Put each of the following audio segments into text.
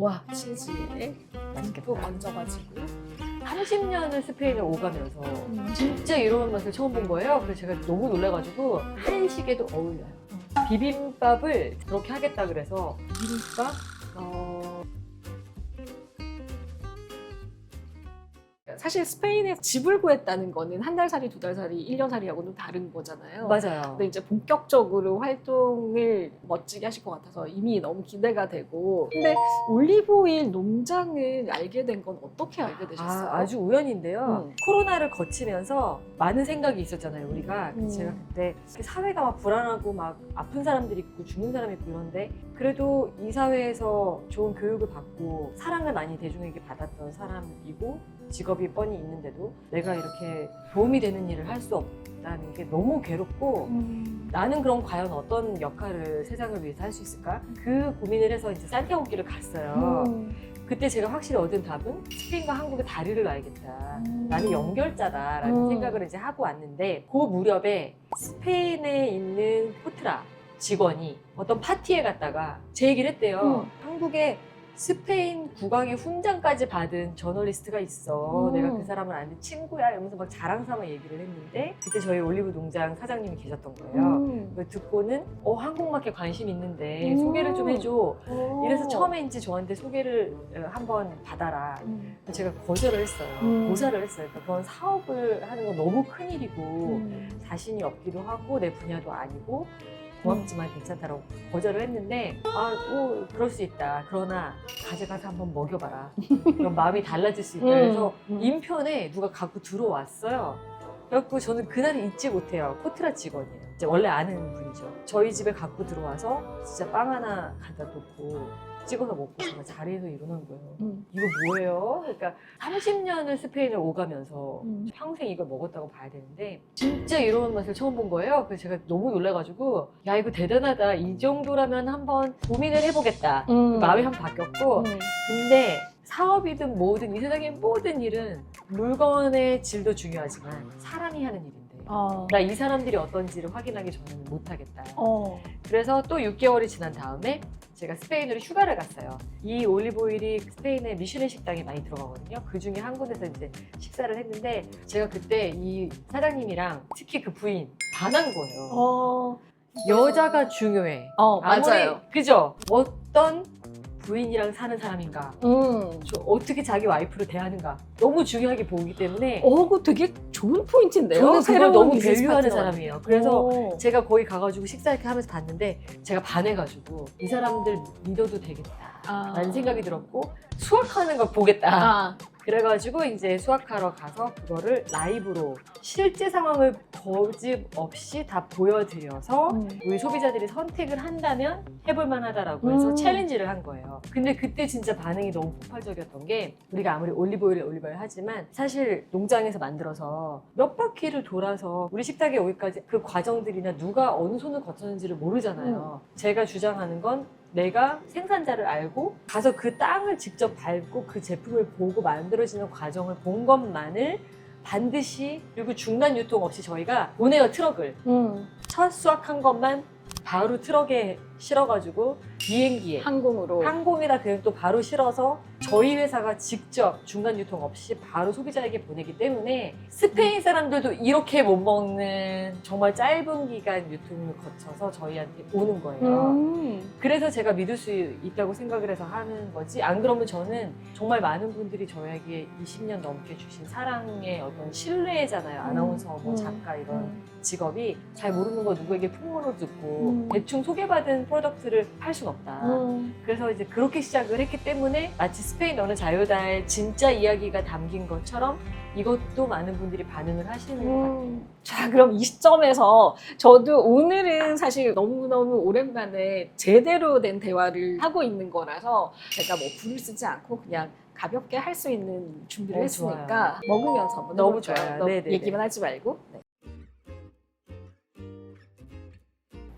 와 치즈에 맛있겠다. 얹어가지고 30년을 스페인을 오가면서 음. 진짜 이런 맛을 처음 본 거예요. 그래서 제가 너무 놀라가지고 한식에도 어울려요. 비빔밥을 그렇게 하겠다 그래서 비빔밥 어, 사실 스페인에 집을 구했다는 거는 한 달 살이, 두 달 살이, 일 년 살이하고는 다른 거잖아요. 맞아요. 근데 이제 본격적으로 활동을 멋지게 하실 것 같아서 이미 너무 기대가 되고. 근데 올리브오일 농장을 알게 된 건 어떻게 알게 되셨어요? 아, 아주 우연인데요. 음. 코로나를 거치면서 많은 생각이 있었잖아요, 우리가. 음. 제가 그때 사회가 막 불안하고 막 아픈 사람들이 있고 죽는 사람이 있고 이런데 그래도 이 사회에서 좋은 교육을 받고 사랑을 많이 대중에게 받았던 사람이고 직업이 뻔히 있는데도 내가 이렇게 도움이 되는 일을 할 수 없다는 게 너무 괴롭고 음. 나는 그럼 과연 어떤 역할을 세상을 위해서 할 수 있을까? 그 고민을 해서 이제 산티아고 길을 갔어요. 음. 그때 제가 확실히 얻은 답은 스페인과 한국의 다리를 놔야겠다. 음. 나는 연결자다라는 음. 생각을 이제 하고 왔는데 그 무렵에 스페인에 있는 포트라 직원이 어떤 파티에 갔다가 제 얘기를 했대요. 음. 한국에 스페인 국왕의 훈장까지 받은 저널리스트가 있어. 음. 내가 그 사람을 아는 친구야. 이러면서 막 자랑 삼아 얘기를 했는데 그때 저희 올리브 농장 사장님이 계셨던 거예요. 음. 그걸 듣고는 어 한국마켓 관심 있는데 음. 소개를 좀 해줘. 오. 이래서 처음에 이제 저한테 소개를 어, 한번 받아라. 음. 제가 거절을 했어요. 음. 고사를 했어요. 그러니까 그런 사업을 하는 건 너무 큰 일이고 음. 자신이 없기도 하고 내 분야도 아니고 고맙지만 괜찮다라고 거절을 했는데 아, 오, 그럴 수 있다. 그러나 가져가서 한번 먹여봐라. 그럼 마음이 달라질 수 있다. 그래서 음. 인편에 누가 갖고 들어왔어요. 그래갖고 저는 그날을 잊지 못해요. 코트라 직원이에요. 이제 원래 아는 분이죠. 저희 집에 갖고 들어와서 진짜 빵 하나 갖다 놓고 찍어서 먹고 제가 자리에서 일어난 거예요. 음. 이거 뭐예요? 그러니까 30년을 스페인을 오가면서 음. 평생 이걸 먹었다고 봐야 되는데 진짜 이런 맛을 처음 본 거예요. 그래서 제가 너무 놀라가지고 야 이거 대단하다. 이 정도라면 한번 고민을 해보겠다. 음. 마음이 한 번 바뀌었고 음. 근데 사업이든 뭐든 이 세상의 모든 일은 물건의 질도 중요하지만 사람이 하는 일인데 어. 나이 사람들이 어떤지를 확인하기 전에는 못하겠다. 어. 그래서 또 6개월이 지난 다음에 제가 스페인으로 휴가를 갔어요. 이 올리브오일이 스페인의 미슐랭 식당에 많이 들어가거든요. 그 중에 한 군데서 이제 식사를 했는데 제가 그때 이 사장님이랑 특히 그 부인 반한 거예요. 어. 여자가 중요해. 어, 아무리- 맞아요. 그죠? 어떤 부인이랑 사는 사람인가? 음. 저 어떻게 자기 와이프를 대하는가? 너무 중요하게 보기 때문에 어, 그거 되게 좋은 포인트인데요. 저는 그걸 너무 밸류하는. 사람이에요. 그래서 오. 제가 거기 가가지고 식사 이렇게 하면서 봤는데 제가 반해가지고 이 사람들 믿어도 되겠다. 아. 라는 생각이 들었고 수학하는 걸 보겠다. 아. 그래가지고 이제 수학하러 가서 그거를 라이브로 실제 상황을 거짓 없이 다 보여드려서 음. 우리 소비자들이 선택을 한다면 해볼 만하다라고 해서 음. 챌린지를 한 거예요. 근데 그때 진짜 반응이 너무 폭발적이었던 게 우리가 아무리 올리브오일에 올리브오일 하지만 사실 농장에서 만들어서 몇 바퀴를 돌아서 우리 식탁에 오기까지 그 과정들이나 누가 어느 손을 거쳤는지를 모르잖아요. 제가 주장하는 건 내가 생산자를 알고 가서 그 땅을 직접 밟고 그 제품을 보고 만들어지는 과정을 본 것만을 반드시 그리고 중간 유통 없이 저희가 보내요 트럭을 음. 첫 수확한 것만 바로 트럭에 실어가지고 비행기에 항공으로. 항공에다 그냥 또 바로 실어서 저희 회사가 직접 중간 유통 없이 바로 소비자에게 보내기 때문에 스페인 사람들도 이렇게 못 먹는 정말 짧은 기간 유통을 거쳐서 저희한테 오는 거예요. 음. 그래서 제가 믿을 수 있다고 생각을 해서 하는 거지. 안 그러면 저는 정말 많은 분들이 저에게 20년 넘게 주신 사랑의 어떤 신뢰잖아요. 아나운서, 뭐 음. 작가 이런 음. 직업이 잘 모르는 거 누구에게 풍문으로 듣고 음. 대충 소개받은 프로덕트를 팔 순 없다. 음. 그래서 이제 그렇게 시작을 했기 때문에 마치 스페인 어느 자유다의 진짜 이야기가 담긴 것처럼 이것도 많은 분들이 반응을 하시는 것 같아요. 음. 자, 그럼 이 시점에서 저도 오늘은 사실 너무너무 오랜만에 제대로 된 대화를 하고 있는 거라서 제가 뭐 불을 쓰지 않고 그냥 가볍게 할 수 있는 준비를 어, 했으니까 먹으면서 한번 너무 해볼까요? 좋아요. 너무 네네네. 얘기만 하지 말고.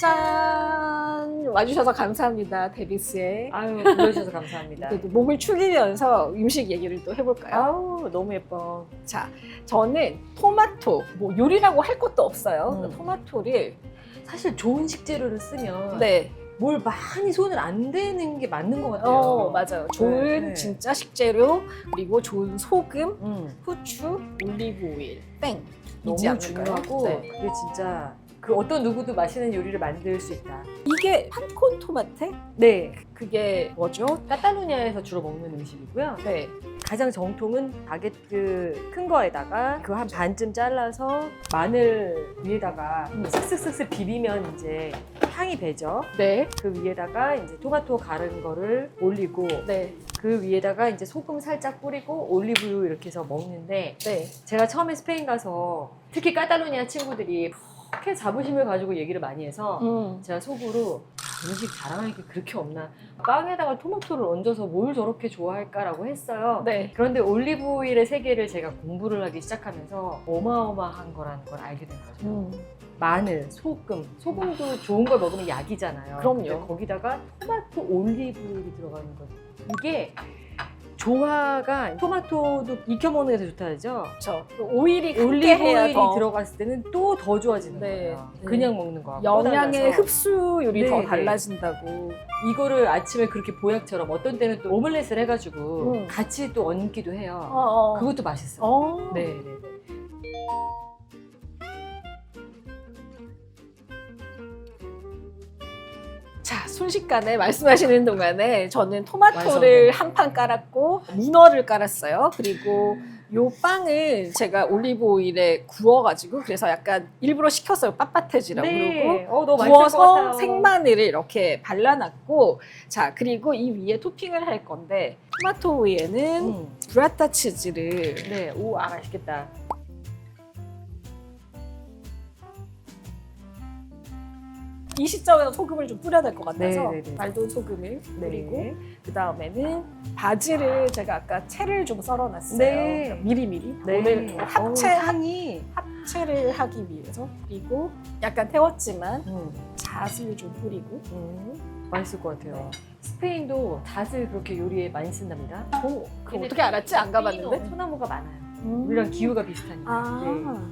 짠! 와주셔서 감사합니다, 데비스에. 아유, 불러주셔서 감사합니다. 그래도 몸을 축이면서 음식 얘기를 또 해볼까요? 아우, 너무 예뻐. 자, 저는 토마토, 뭐 요리라고 할 것도 없어요. 음. 토마토를 사실 좋은 식재료를 쓰면 네, 뭘 많이 손을 안 대는 게 맞는 것 같아요. 어, 맞아요. 좋은 네. 진짜 식재료, 그리고 좋은 소금, 음, 후추, 올리브 오일, 땡. 너무 않을까요? 중요하고 네. 그게 진짜 그 어떤 누구도 맛있는 요리를 만들 수 있다. 이게 판콘 토마테? 네, 그게 뭐죠? 카탈루냐에서 주로 먹는 음식이고요. 네. 가장 정통은 바게트 큰 거에다가 그 한 반쯤 잘라서 마늘 위에다가 음. 슥슥슥슥 비비면 이제 향이 배죠. 네. 그 위에다가 이제 토마토 가른 거를 올리고 네. 그 위에다가 이제 소금 살짝 뿌리고 올리브유 이렇게 해서 먹는데 네. 제가 처음에 스페인 가서 특히 카탈루니아 친구들이 그렇게 자부심을 가지고 얘기를 많이 해서 음. 제가 속으로 아, 음식 자랑할 게 그렇게 없나 빵에다가 토마토를 얹어서 뭘 저렇게 좋아할까라고 했어요. 네. 그런데 올리브 오일의 세계를 제가 공부를 하기 시작하면서 어마어마한 거라는 걸 알게 된 거죠. 음. 마늘, 소금, 소금도 좋은 걸 먹으면 약이잖아요. 그럼요. 근데 거기다가 토마토 올리브 오일이 들어가는 거죠. 이게 조화가 토마토도 익혀 먹는 게 더 좋다 하죠. 저 오일이 올리브 해야 오일이 더 들어갔을 때는 또 더 좋아지는 네. 거예요. 네. 그냥 먹는 거. 영양의 흡수율이 네, 더 네. 달라진다고. 이거를 아침에 그렇게 보약처럼 어떤 때는 또 오믈렛을 해가지고 음. 같이 또 얹기도 해요. 어, 어. 그것도 맛있어요. 어. 네, 네, 네. 순식간에 말씀하시는 동안에 저는 토마토를. 한 판 깔았고 문어를 깔았어요. 그리고 요 빵을 제가 올리브 오일에 구워가지고 그래서 약간 일부러 식혔어요. 빳빳해지라고 그러고 어, 너무 맛있을 것 구워서 같아요. 생마늘을 이렇게 발라놨고 자 그리고 이 위에 토핑을 할 건데 토마토 위에는 음. 브라타 치즈를 네, 오, 아, 맛있겠다. 이 시점에서 소금을 좀 뿌려야 될 것 같아서 네, 네, 네. 말돈 소금을 뿌리고 네. 그 다음에는 바지를 제가 아까 채를 좀 썰어놨어요. 네. 그러니까 미리미리 네. 오늘 합채 어우, 향이. 합채를 하기 위해서 그리고 약간 태웠지만 음, 잣을 좀 뿌리고 음, 맛있을 것 같아요. 스페인도 잣을 그렇게 요리에 많이 쓴답니다. 오, 그 근데 어떻게 알았지? 안 가봤는데. 소나무가 많아요. 음. 우리랑 기후가 비슷하니까. 아,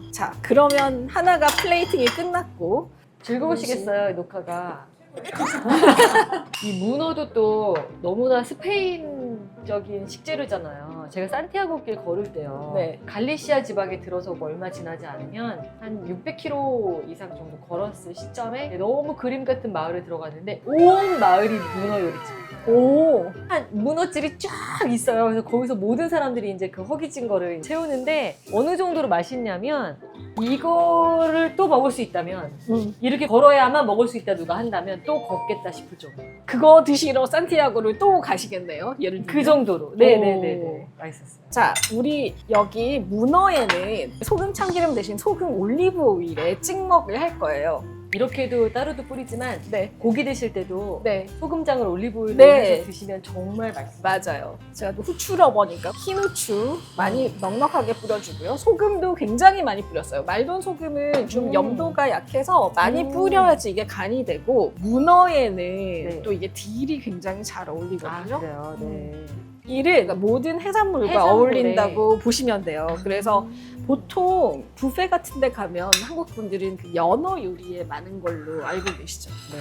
네. 자 그러면 하나가 플레이팅이 끝났고 즐거우시겠어요, 이 녹화가. 이 문어도 또 너무나 스페인적인 식재료잖아요. 제가 산티아고 길 걸을 때요. 네. 갈리시아 지방에 들어서 얼마 지나지 않으면 한 600km 이상 정도 걸었을 시점에 너무 그림 같은 마을에 들어갔는데 온 마을이 문어 요리집. 오, 한 문어집이 쫙 있어요. 그래서 거기서 모든 사람들이 이제 그 허기진 거를 채우는데 어느 정도로 맛있냐면 이거를 또 먹을 수 있다면 음. 이렇게 걸어야만 먹을 수 있다 누가 한다면 또 걷겠다 싶을 정도. 그거 드시러 산티아고를 또 가시겠네요. 예를 들면 그 정도로. 오. 네네네네. 맛있었어요. 자, 우리 여기 문어에는 소금 참기름 대신 소금 올리브 오일에 찍먹을 할 거예요. 이렇게도 따로도 뿌리지만 네, 고기 드실 때도 네, 소금장을 올리브오일로 네. 해서 드시면 정말 맛있어요. 맞아요. 제가 또 후추 러버니까 흰 후추 많이 넉넉하게 뿌려주고요. 소금도 굉장히 많이 뿌렸어요. 말돈 소금은 좀 음. 염도가 약해서 많이 음. 뿌려야지 이게 간이 되고 문어에는 네. 또 이게 딜이 굉장히 잘아 어울리거든요. 그래요. 네. 이를 그러니까 모든 해산물과 해산물에. 어울린다고 보시면 돼요. 그래서 음. 보통 뷔페 같은 데 가면 한국 분들은 그 연어 요리에 많은 걸로 알고 계시죠. 네.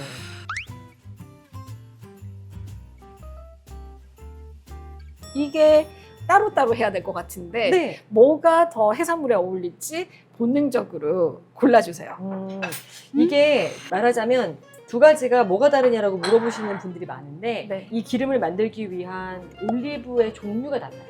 이게 따로따로 해야 될 것 같은데 네. 뭐가 더 해산물에 어울릴지 본능적으로 골라주세요. 음, 이게 말하자면 두 가지가 뭐가 다르냐라고 물어보시는 분들이 많은데 네. 이 기름을 만들기 위한 올리브의 종류가 달라요.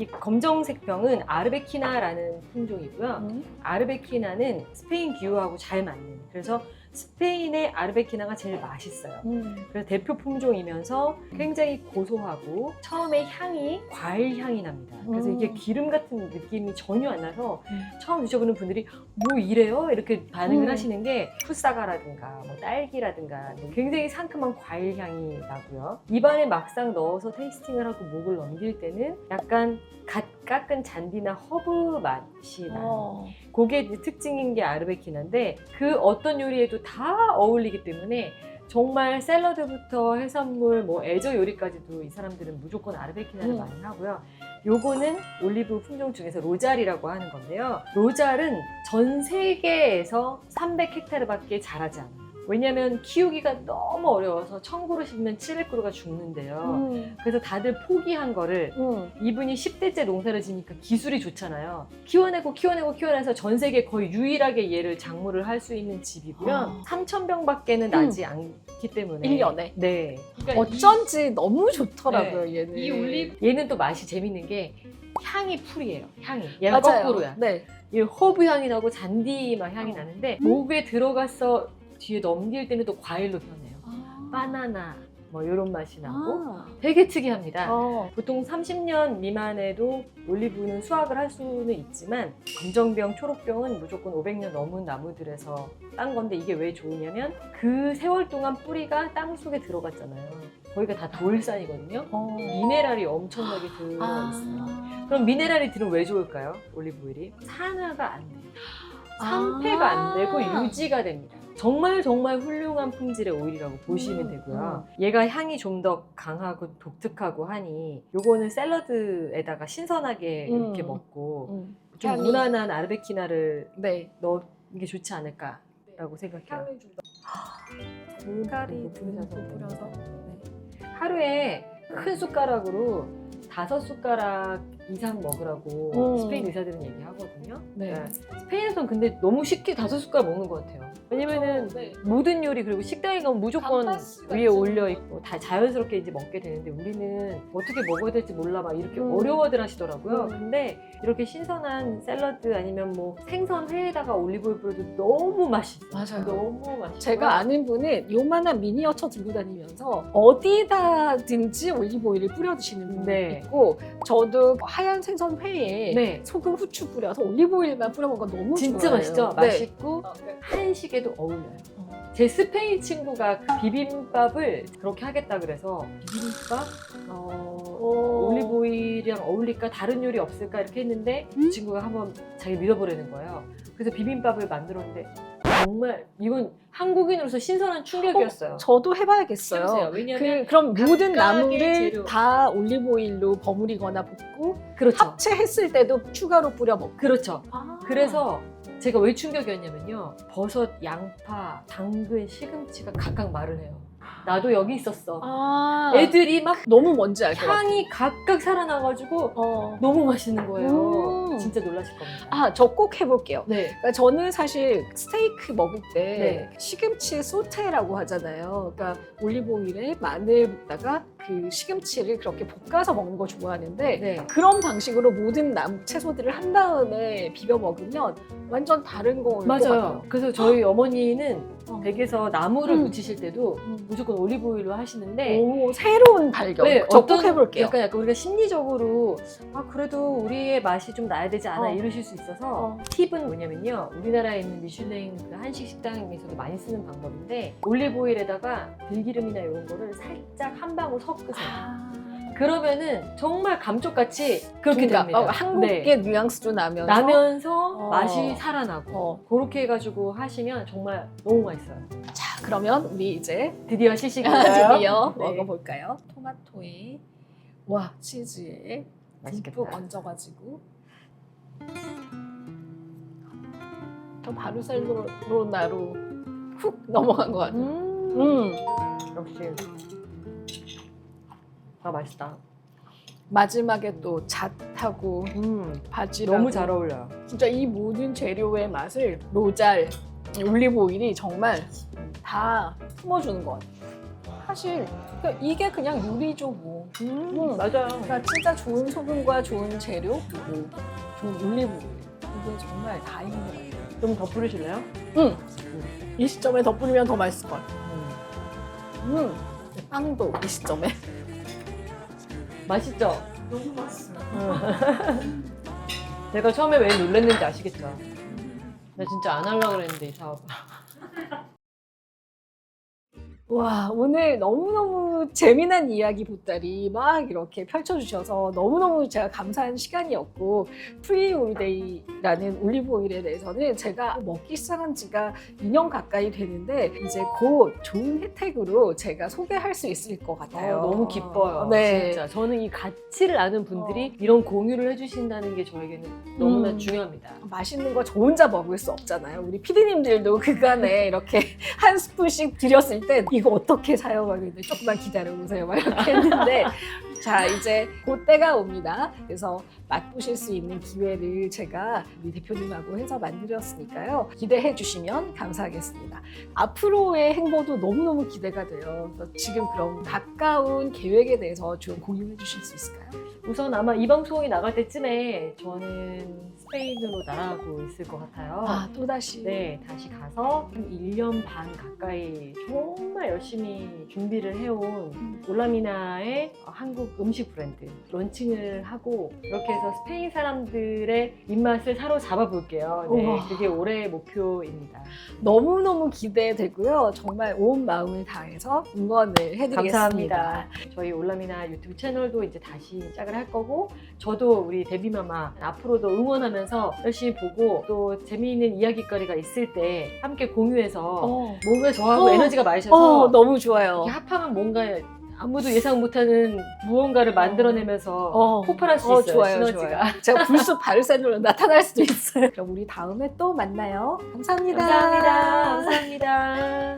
이 검정색 병은 아르베키나라는 품종이고요. 음. 아르베키나는 스페인 기후하고 잘 맞는 그래서 스페인의 아르베키나가 제일 맛있어요. 음. 그래서 대표 품종이면서 굉장히 고소하고 처음에 향이 과일 향이 납니다. 그래서 음. 이게 기름 같은 느낌이 전혀 안 나서 음. 처음 드셔보는 분들이 뭐 이래요? 이렇게 반응을 음. 하시는 게 푸사가라든가 뭐 딸기라든가 뭐 굉장히 상큼한 과일 향이 나고요. 입안에 막상 넣어서 테이스팅을 하고 목을 넘길 때는 약간 갓 깎은 잔디나 허브 맛이 나요. 어. 그게 특징인 게 아르베키나인데 그 어떤 요리에도 다 어울리기 때문에 정말 샐러드부터 해산물, 뭐 애저 요리까지도 이 사람들은 무조건 아르베키나를 음. 많이 하고요. 요거는 올리브 품종 중에서 로잘이라고 하는 건데요. 로잘은 전 세계에서 300헥타르밖에 자라지 않아요. 왜냐면 키우기가 너무 어려워서 1000그루씩면 700그루가 죽는데요. 음. 그래서 다들 포기한 거를 음. 이분이 10대째 농사를 지니까 기술이 좋잖아요. 키워내고 키워내고 키워내서 전 세계 거의 유일하게 얘를 작물을 할 수 있는 집이고요. 아. 3,000병밖에는 나지 않기 때문에. 1년에. 네. 어쩐지 너무 좋더라고요, 얘는. 이 올리 얘는 또 맛이 재밌는 게 향이 풀이에요. 향이. 얘가 맞아요. 거꾸로야. 네. 이 허브 향이 나고 잔디 막 향이 어. 나는데 목에 들어가서 뒤에 넘길 때는 또 과일로 변해요. 아. 바나나 뭐 이런 맛이 나고 아. 되게 특이합니다. 어. 보통 30년 미만에도 올리브는 수확을 할 수는 있지만 검정병, 초록병은 무조건 500년 넘은 나무들에서 딴 건데 이게 왜 좋으냐면 그 세월 동안 뿌리가 땅 속에 들어갔잖아요. 거기가 다 돌산이거든요. 어. 미네랄이 엄청나게 있어요. 아. 그럼 미네랄이 들으면 왜 좋을까요? 올리브 오일이 산화가 안 돼요. 산패가 안 되고 아. 유지가 됩니다. 정말 정말 훌륭한 품질의 오일이라고 보시면 음, 되고요. 얘가 향이 좀 더 강하고 독특하고 하니 요거는 샐러드에다가 신선하게 음. 이렇게 먹고 음. 좀 향이- 무난한 아르베키나를 네. 넣는 게 좋지 않을까라고 생각해요. 향을 좀 더. 색깔이 음, 뿌려서 뿌려서. 하루에 큰 숟가락으로 다섯 숟가락 이상 먹으라고 음. 스페인 의사들은 얘기하거든요. 네. 네. 스페인에서는 근데 너무 쉽게 다섯 숟가락 먹는 것 같아요. 왜냐면은 네. 모든 요리 그리고 식당에 가면 무조건 위에 있죠. 올려 있고 다 자연스럽게 이제 먹게 되는데 우리는 어떻게 먹어야 될지 몰라 막 이렇게 음. 어려워들 하시더라고요. 음. 근데 이렇게 신선한 샐러드 아니면 뭐 생선 회에다가 올리브오일 뿌려도 너무 맛있어요. 맞아요. 너무 맛있어요. 제가 아는 분은 요만한 미니어처 들고 다니면서 어디다든지 올리브오일을 뿌려 드시는 분이 네. 있고 저도 하얀 생선 회에 네. 소금 후추 뿌려서 올리브오일만 뿌려 먹으면 너무 진짜 좋아요. 맛있죠? 네. 맛있고 어, 네. 한식에도 어울려요. 어. 제 스페인 친구가 그 비빔밥을 그렇게 하겠다 그래서 비빔밥 어, 어. 올리브오일이랑 어울릴까 다른 요리 없을까 이렇게 했는데 그 음? 친구가 한번 자기 믿어보려는 거예요. 그래서 비빔밥을 만들었는데 정말 이건 한국인으로서 신선한 충격이었어요. 저도 해봐야겠어요. 해보세요. 왜냐면 그, 그럼 모든 나무를 재료. 다 올리브오일로 버무리거나 볶고 그렇죠. 합체했을 때도 추가로 뿌려 먹고. 그렇죠. 아. 그래서 제가 왜 충격이었냐면요. 버섯, 양파, 당근, 시금치가 각각 말을 해요. 나도 여기 있었어. 아, 애들이 막 너무 뭔지 알것 같아요. 향이 각각 살아나가지고 어. 너무 맛있는 거예요. 음. 진짜 놀라실 겁니다. 아, 저 꼭 해볼게요. 네. 그러니까 저는 사실 스테이크 먹을 때 네. 시금치 소테라고 하잖아요. 그러니까 올리브오일에 마늘 볶다가 그 시금치를 그렇게 볶아서 먹는 거 좋아하는데 네. 그런 방식으로 모든 남 채소들을 한 다음에 비벼 먹으면 완전 다른 거일 것 맞아요. 같아요. 그래서 저희 어머니는 어. 댁에서 나물을 음. 무치실 때도 음. 무조건 올리브오일로 하시는데 오, 새로운 발견. 네, 저 어떤- 꼭 해볼게요. 약간 약간 우리가 심리적으로 아 그래도 우리의 맛이 좀 나야 되지 않아 어. 이러실 수 있어서 어. 팁은 뭐냐면요 우리나라에 있는 미슐랭 그 한식 식당에서도 많이 쓰는 방법인데 올리브오일에다가 들기름이나 이런 거를 살짝 한 방울 섞으세요. 아. 그러면은 정말 감쪽같이 그렇게 그러니까 됩니다. 어, 한국의 네. 뉘앙스도 나면서 나면서 어. 맛이 살아나고 어. 그렇게 해가지고 하시면 정말 너무 맛있어요. 자 그러면 우리 이제 드디어 시식인가요? 드디어 네. 먹어볼까요? 토마토에 와 치즈에 맛있겠다. 얹어가지고 저 바르셀로나로 훅 넘어간 것 같아요. 음, 음. 역시 아 맛있다. 마지막에 또 잣하고 음, 바지락 너무 잘 어울려요. 진짜 이 모든 재료의 맛을 로잘, 올리브 오일이 정말 다 품어주는 것 같아요. 사실 그러니까 이게 그냥 요리죠 뭐. 음. 맞아요. 그러니까 진짜 좋은 소금과 좋은 재료 그리고 좋은 올리브 오일 이게 정말 다 있는 것 같아요. 좀더 뿌리실래요? 응. 이 시점에 덧뿌리면 더 맛있을 것 같아요. 음. 음. 빵도 이 시점에. 맛있죠? 너무 맛있어요. 제가 처음에 왜 놀랐는지 아시겠죠? 나 진짜 안 하려고 그랬는데 이 사업. 와, 오늘 너무너무 재미난 이야기 보따리 막 이렇게 펼쳐주셔서 너무너무 제가 감사한 시간이었고, 프리 올데이라는 올리브 오일에 대해서는 제가 먹기 시작한 지가 2년 가까이 되는데, 이제 곧 좋은 혜택으로 제가 소개할 수 있을 것 같아요. 어, 너무 기뻐요. 네. 진짜 저는 이 가치를 아는 분들이 이런 공유를 해주신다는 게 저에게는 너무나 음. 중요합니다. 맛있는 거 저 혼자 먹을 수 없잖아요. 우리 피디님들도 그간에 이렇게 한 스푼씩 드렸을 때 이거 어떻게 사용하겠는데 조금만 기다려보세요. 막 이렇게 했는데 자 이제 곧 때가 옵니다. 그래서 맛보실 수 있는 기회를 제가 우리 대표님하고 해서 만들었으니까요. 기대해 주시면 감사하겠습니다. 앞으로의 행보도 너무너무 기대가 돼요. 지금 그럼 가까운 계획에 대해서 좀 공유해 주실 수 있을까요? 우선 아마 이 방송이 나갈 때쯤에 저는 스페인으로 날아가고 있을 것 같아요. 아 또다시 네, 다시 가서 한 1년 반 가까이 정말 열심히 준비를 해온 올라미나의 한국 음식 브랜드 런칭을 하고 이렇게 해서 스페인 사람들의 입맛을 사로잡아 볼게요. 네, 우와. 그게 올해의 목표입니다. 너무너무 기대되고요. 정말 온 마음을 다해서 응원을 해드리겠습니다. 감사합니다. 저희 올라미나 유튜브 채널도 이제 다시 시작을 할 거고 저도 우리 데뷔마마 앞으로도 응원하면서 열심히 보고 또 재미있는 이야기거리가 있을 때 함께 공유해서 어, 뭔가 저하고 어. 에너지가 많으셔서 어, 너무 좋아요. 합하면 뭔가 아무도 예상 못하는 무언가를 만들어내면서 어. 폭발할 수 어, 있어요. 좋아요, 시너지가. 좋아요. 제가 불쑥 바르셀로나 나타날 수도 있어요. 그럼 우리 다음에 또 만나요. 감사합니다. 감사합니다.